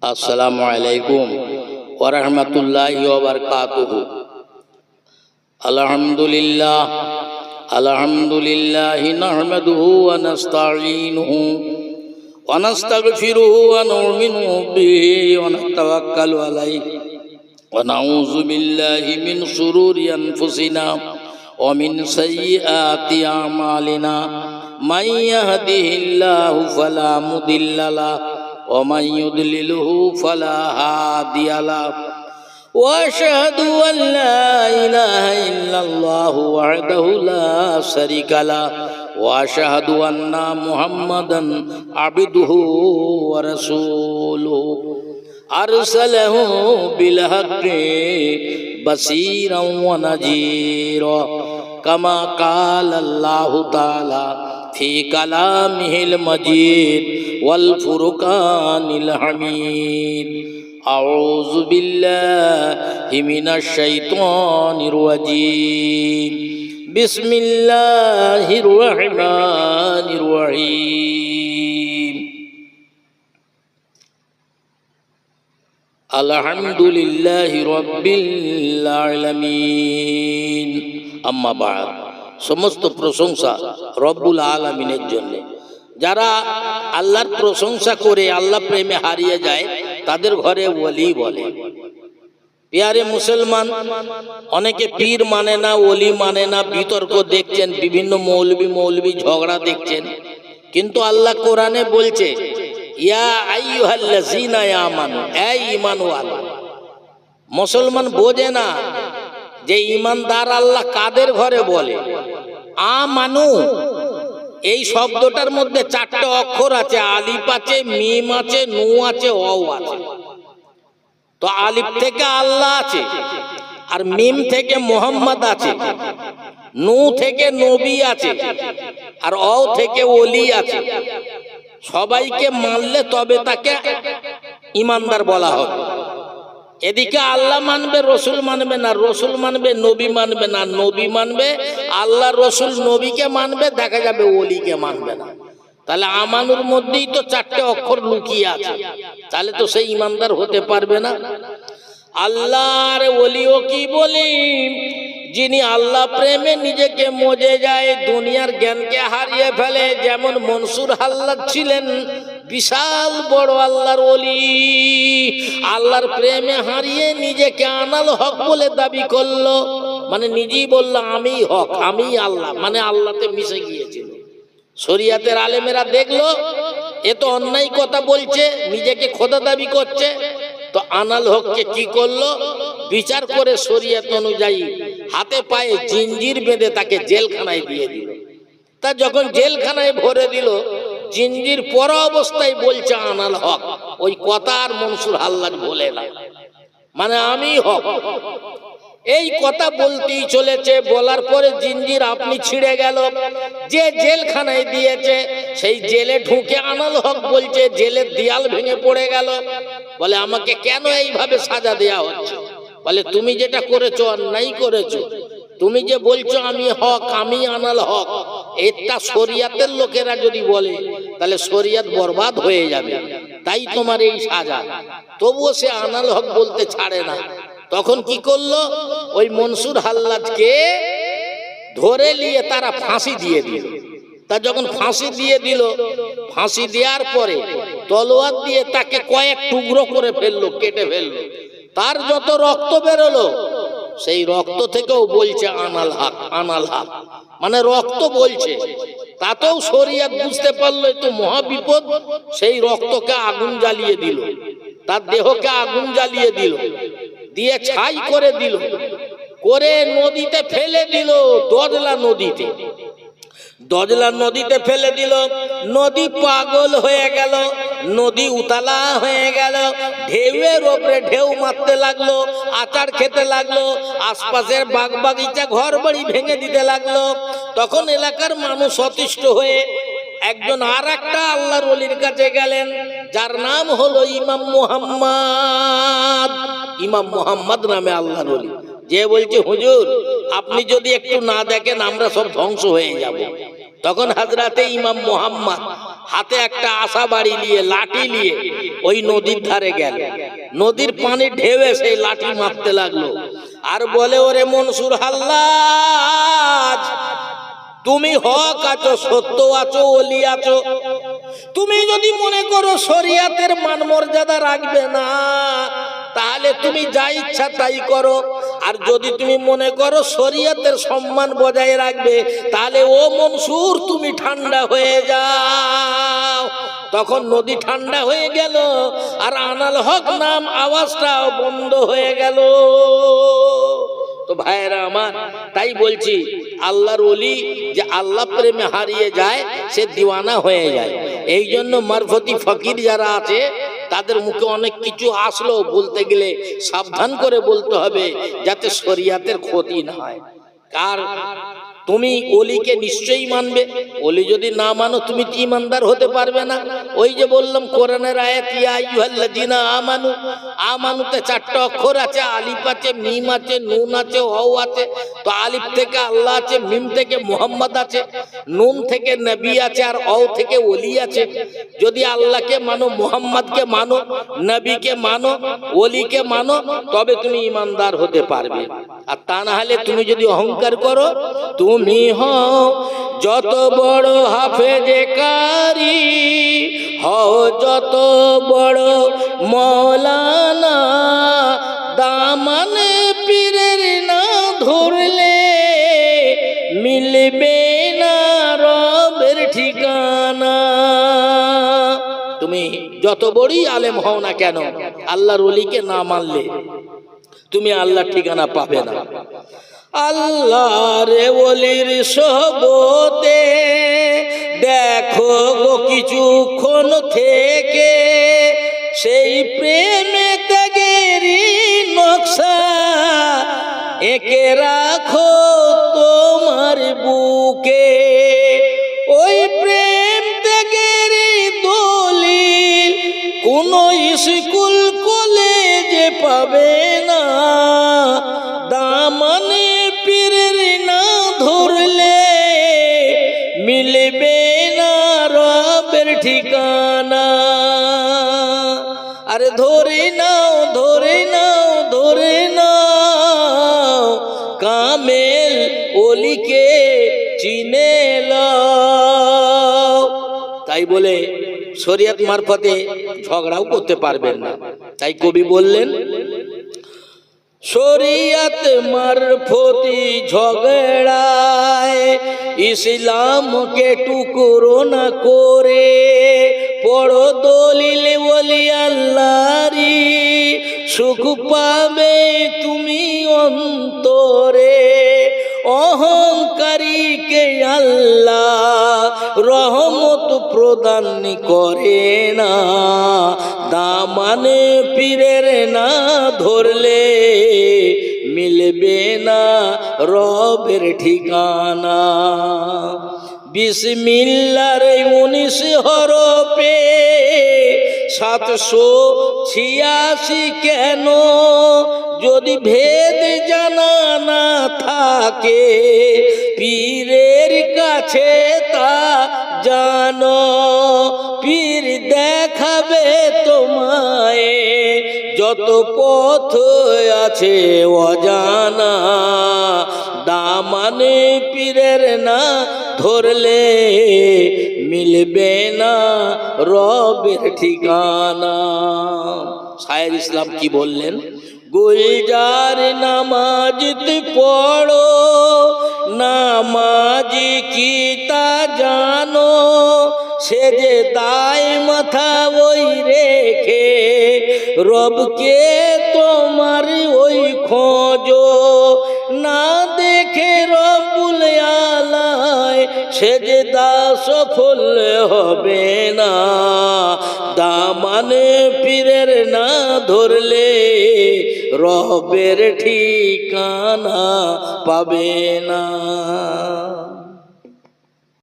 আসসালামু আলাইকুম ওরহমতুল্লাহ ওবরকাতুহু আলহামদুলিল্লাহ আলহামদুলিল্লাহ নাহমাদুহু ওয়া নাস্তাঈনুহু ওয়া নাস্তাগফিরুহু ওয়া নু'মিনু বিহি ওয়া নাতাওয়াক্কালু আলাইহি ওয়া নাউযু বিল্লাহি মিন শুরুরি আনফুসিনা ওয়া মিন সাইয়্যাতি আ'মালিনা। ومن يضلله فلا هادي له واشهد ان لا اله الا الله وحده لا شريك له واشهد ان محمدا عبده ورسوله ارسله بالحق بصيرا ونذيرا كما قال الله تعالى في كلامه المجيد والفرقان الحميد. أعوذ بالله من الشيطان الرجيم. بسم الله الرحمن الرحيم. الحمد لله رب العالمين. أما بعد. সমস্ত প্রশংসা রব্বুল আলমিনের জন্য। যারা আল্লাহর প্রশংসা করে আল্লাহ প্রেমে হারিয়ে যায়, তাদের ঘরে ওলি বলে। পেয়ারে মুসলমান, অনেকে পীর মানে না, ওলি মানে না, বিতর্ক দেখছেন, বিভিন্ন মৌলবি মৌলবি ঝগড়া দেখছেন। কিন্তু আল্লাহ কোরআনে বলছে মুসলমান বোঝে না যে ইমানদার আল্লাহ কাদের ঘরে বলে। আ মানু এই শব্দটার মধ্যে চারটে অক্ষর আছে। আলিফ আছে, মিম আছে, নু আছে অ আছে। তো আলিফ থেকে আল্লাহ আছে আর মিম থেকে মোহাম্মদ আছে। নু থেকে নবী আছে আর অ থেকে ওলি আছে। সবাইকে মানলে তবে তাকে ইমানদার বলা হবে। এদিকে আল্লাহ মানবে, রসুল মানবে না, রসুল মানবে, নবী মানবে না, নবী মানবে, আল্লাহ রসুল নবীকে মানবে, দেখা যাবে ওলিকে মানবে না। তাহলে আমানুর মধ্যেই তো চারটে অক্ষর লুকিয়ে আছে। তাহলে তো সেই ইমানদার হতে পারবে না। আল্লাহর ওলিও কি বলি? যিনি আল্লাহ প্রেমে নিজেকে মজে যায়, দুনিয়ার জ্ঞানকে হারিয়ে ফেলে, যেমন মনসুর হাল্লাদ ছিলেন বিশাল বড় আল্লাহর ওলি। আল্লাহর প্রেমে হারিয়ে নিজেকে আনাল হক বলে দাবি করল। মানে নিজেই বলল আমি হক আমি আল্লাহ। মানে আল্লাহতে মিশে গিয়েছিল। শরিয়াতের আলেমেরা দেখল, এ তো অন্যায় কথা বলছে, নিজেকে খোদা দাবি করছে। তো আনাল হককে কি করল? বিচার করে শরিয়াত অনুযায়ী হাতে পায়ে জিঞ্জির বেঁধে তাকে জেলখানায় দিয়ে দিল। তা যখন জেলখানায় ভরে দিল, জিঞ্জির পর অবস্থায় বলছে, আনাল হক। ওই কথা আর মনসুর হাল্লাজ বলে না। মানে আমি হক। এই কথা বলতেই চলেছে, বলার পরে জিঞ্জির আপনি ছিঁড়ে গেল। যে জেলখানায় দিয়েছে, সেই জেলে ঢুকে আনাল হক বলছে, জেলের দেয়াল ভেঙে পড়ে গেল। বলে, আমাকে কেন এইভাবে সাজা দেয়া হচ্ছে? বলে, তুমি যেটা করেছ, অন্যায় করেছ। তুমি যে বলছো, আমি হক, আমি আনাল হক, এটা শরিয়াতের লোকেরা যদি বলে, তাহলে শরিয়াত বরবাদ হয়ে যাবে। তাই তোমার এই সাজা। তবুও সে আনাল হক বলতে ছাড়ে না। তখন কি করল? ওই মনসুর হাল্লাদকে ধরে নিয়ে তারা ফাঁসি দিয়ে দিল। তা যখন ফাঁসি দিয়ে দিল, ফাঁসি দেওয়ার পরে তলোয়ার দিয়ে তাকে কয়েক টুকরো করে ফেলল, কেটে ফেলল। তার যত রক্ত বেরোলো, সেই রক্ত থেকেও বলছে আনাল হাক আনাল হাক। মানে রক্ত বলছে। তাতেও শরিয়াত বুঝতে পারল তো মহাবিপদ সেই রক্তকে আগুন জ্বালিয়ে দিল। তার দেহকে আগুন জ্বালিয়ে দিল। দিয়ে ছাই করে দিল। করে নদীতে ফেলে দিল দজলা নদীতে। দজলা নদীতে ফেলে দিল। নদী পাগল হয়ে গেল। নদী উতালা হয়ে গেল। ঢেউয়ের ওপরে ঢেউ মারতে লাগল, আচার খেতে লাগল, আশপাশের বাগ বাগিচা ঘর বাড়ি ভেঙে দিতে লাগল। তখন এলাকার মানুষ অতিষ্ঠ হয়ে একজন আর একটা আল্লাহর অলির কাছে গেলেন, যার নাম হলো ইমাম মুহাম্মদ। ইমাম মুহাম্মদ নামে আল্লাহ অলি যে বলছে, হুজুর, আপনি যদি একটু না দেখেন, আমরা সব ধ্বংস হয়ে যাব। তখন হাজরাতে ইমাম মোহাম্মদ হাতে একটা আশা বাড়ি নিয়ে, লাঠি নিয়ে ওই নদীর ধারে গেল। নদীর পানি ঢেউে সেই লাঠি মারতে লাগল। আর বলে, ওরে মনসুর হাল্লাজ, তুমি হক আছো, সত্য আছো অলি আছো। তুমি যদি মনে করো শরিয়াতের মান মর্যাদা রাখবে না তাহলে তুমি যা ইচ্ছা তাই করো। আর যদি তুমি মনে করো শরিয়াতের সম্মান বজায় রাখবে, তাহলে ও মনসুর তুমি ঠান্ডা হয়ে যাও। তখন নদী ঠান্ডা হয়ে গেল, আর আনাল হক নাম আওয়াজটাও বন্ধ হয়ে গেল। তো ভাইয়েরা আমার, তাই বলছি, আল্লাহর ওলি যে আল্লাহ প্রেমে হারিয়ে যায়, সে দিওয়ানা হয়ে যায়। এই জন্য মারফতি ফকির যারা আছে তাদের মুখে অনেক কিছু আসলো, বলতে গেলে সাবধান করে বলতে হবে যাতে শরিয়াতের ক্ষতি না হয়। কার তুমি অলিকে নিশ্চয়ই মানবে। অলি যদি না মানো, তুমি ইমানদার হতে পারবে না। ওই যে বললাম, কোরআনের আয়াত আমানু, আমানুতে চারটা অক্ষর আছে, আলিফ আছে, মিম আছে, নুন আছে, ওয়াও আছে। তো আলিফ থেকে আল্লাহ আছে, মিম থেকে মুহাম্মদ আছে, নুন থেকে নবী আছে, আর অও থেকে ওলি আছে। যদি আল্লাহকে মানো, মুহাম্মদকে মানো, নবীকে মানো, ওলিকে মানো, তবে তুমি ইমানদার হতে পারবে। আর তা না হলে তুমি যদি অহংকার করো তুমি হও যত বড় হাফেজে কারি হও যত বড় মৌলানা। দামানে পীরের না ধরলে মিলবে না রবের ঠিকানা। তুমি যত বড়ই আলেম হও না কেন, আল্লাহর অলিকে না মানলে তুমি আল্লাহর ঠিকানা পাবে না। আল্লাহ রে ওলির সহবতে দেখো গো কিছুক্ষণ থেকে সেই প্রেমে ত্যাগেরই নকশা একে রাখো তোমার বুকে। ওই প্রেম ত্যাগেরই দলিল, কোন স্কুল কলেজে পাবে না। চিনে তাই বলে শরিয়ত মারফতে ঝগড়াও করতে পারবেন না। তাই কবি বললেন, শরিয়ত মারফতি ঝগড়ায় ইসলামকে টুকরো না করে পড়ো দলিল বলি আল্লাহরি সুখ পাবে তুমি অন্তরে। প্রদান করে না। দামানে পীরের না ধরলে মিলবে না রবের ঠিকানা। বিসমিল্লার উনিশ হরপে সাতশো ছিয়াশি কেন? যদি ভেদ জানা না থাকে, পীরের কাছে তা জানো, পীর দেখাবে তোমায়। যত পথ আছে অজানা, দামানে পীরের না ধরলে মিলবে না রবের ঠিকানা। সায়ের ইসলাম কি বললেন? গুলজার নামাজ পড়ো, নামাজ কি যে দায় মাথা ওই রেখে, রবকে তোমার ওই খোঁজো। না দেখে রবুল আলায় সে যে দা সফল হবে না। দামানে পীরের না ধরলে রবের ঠিকানা পাবে না।